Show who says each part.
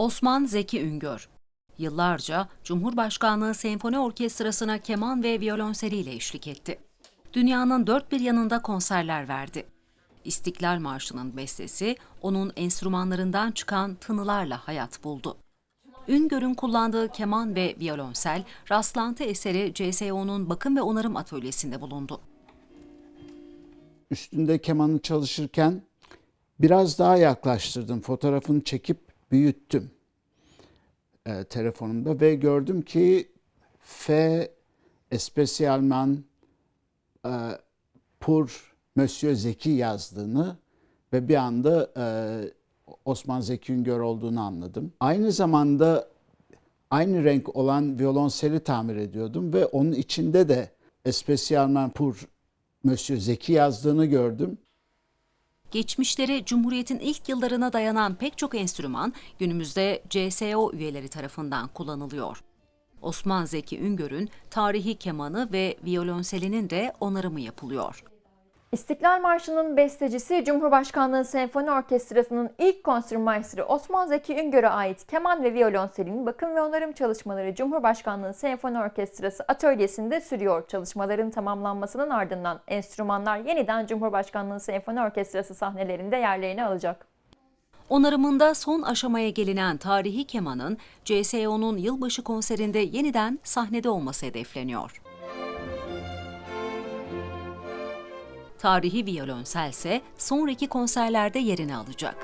Speaker 1: Osman Zeki Üngör Yıllarca Cumhurbaşkanlığı Senfoni Orkestrası'na keman ve violonseliyle eşlik etti. Dünyanın dört bir yanında konserler verdi. İstiklal Marşı'nın bestesi onun enstrümanlarından çıkan tınılarla hayat buldu. Üngör'ün kullandığı keman ve violonsel rastlantı eseri CSO'nun bakım ve onarım atölyesinde bulundu.
Speaker 2: üstünde kemanı çalışırken biraz daha yaklaştırdım. Fotoğrafını çekip büyüttüm e, telefonumda ve gördüm ki F especialement e, pour Monsieur Zeki yazdığını ve bir anda e, Osman Zeki Üngör olduğunu anladım. Aynı zamanda aynı renk olan violonseli tamir ediyordum ve onun içinde de especialement pour Monsieur Zeki yazdığını gördüm.
Speaker 1: Geçmişleri Cumhuriyet'in ilk yıllarına dayanan pek çok enstrüman günümüzde CSO üyeleri tarafından kullanılıyor. Osman Zeki Üngör'ün tarihi kemanı ve violonselinin de onarımı yapılıyor.
Speaker 3: İstiklal Marşı'nın bestecisi Cumhurbaşkanlığı Senfoni Orkestrası'nın ilk konsermaistri Osman Zeki Üngör'e ait keman ve violonselin bakım ve onarım çalışmaları Cumhurbaşkanlığı Senfoni Orkestrası atölyesinde sürüyor. Çalışmaların tamamlanmasının ardından enstrümanlar yeniden Cumhurbaşkanlığı Senfoni Orkestrası sahnelerinde yerlerini alacak.
Speaker 1: Onarımında son aşamaya gelinen tarihi kemanın CSO'nun yılbaşı konserinde yeniden sahnede olması hedefleniyor. Tarihi violonsel ise sonraki konserlerde yerini alacak.